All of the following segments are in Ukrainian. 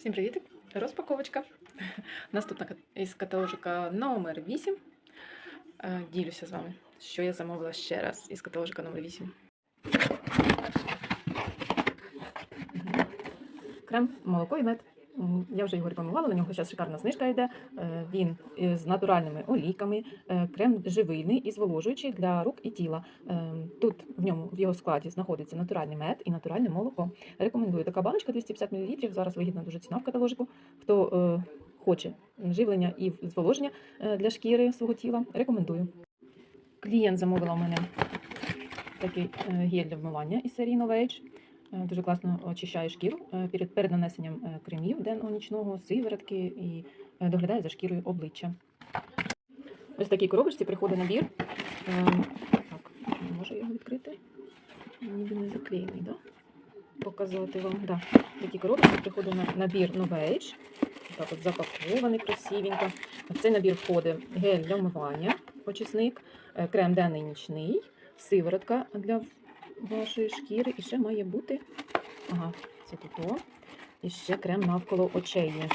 Всім привіт! Розпаковочка. Наступна кат- із каталожика номер 8. Е, Ділюся з вами, що я замовила ще раз із каталожика номер 8. Крем, молоко і мед. Я вже його рекламувала, на нього зараз шикарна знижка йде. Е, Він з натуральними олійками, е, крем живильний і зволожуючий для рук і тіла. Е, Тут в ньому в його складі знаходиться натуральний мед і натуральне молоко. Рекомендую така баночка 250 мл. Зараз вигідна дуже ціна в каталожику. Хто е, хоче живлення і зволоження е, для шкіри свого тіла, рекомендую. Клієнт замовила у мене такий е, гель для вмивання із серії Novage. Е, Дуже класно очищає шкіру е, перед, перед нанесенням е, кремів денного нічного, сиворотки і доглядає за шкірою обличчя. Ось в такій коробочці приходить набір. Так, можу його відкрити? Ніби не заклеєний, да? Показати вам. Да. В такій коробочці приходить на- набір Novage. Так от запакований красивенько. В цей набір входить гель для вмивання, очисник, крем денний нічний, сиворотка для вашої шкіри. І ще має бути. Ага, це тут. І ще крем навколо очей. є.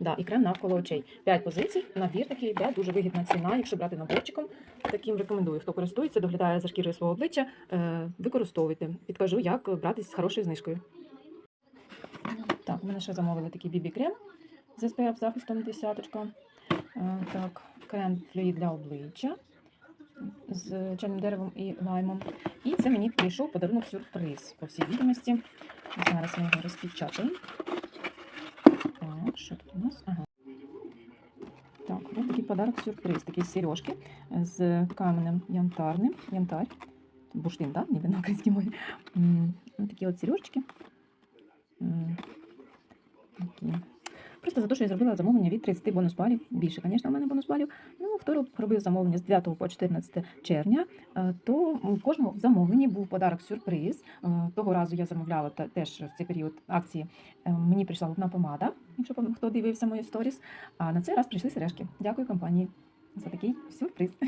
Да, і крем навколо очей. П'ять позицій. Набір такий йде, дуже вигідна ціна. Якщо брати наборчиком, таким рекомендую. Хто користується, доглядає за шкірою свого обличчя, е, використовуйте. Підкажу, як брати з хорошою знижкою. Так, ми ще замовили такий бібі-крем з SPF захистом десяточка. Е, Так, крем флюїд для обличчя з чайним деревом і лаймом. І це мені прийшов подарунок сюрприз, по всій відомості. Зараз ми його розпечатаємо. Так, що тут у нас? Ага. Так, ось такий подарок сюрприз, такі сережки з каменем янтарним. Янтарь. Бурштин, так? Ніби на українській мові. Ось такі от сережки. Такі. Просто за те, що я зробила замовлення від 30 бонус балів. Більше, звісно, у мене бонус балів. Хто робив замовлення з 9 по 14 червня, е, то в замовленні був подарок сюрприз. Е, Того разу я замовляла теж в цей період акції. е, Мені прийшла одна помада, якщо хто дивився мої сторіс. А на цей раз прийшли сережки. Дякую компанії за такий сюрприз.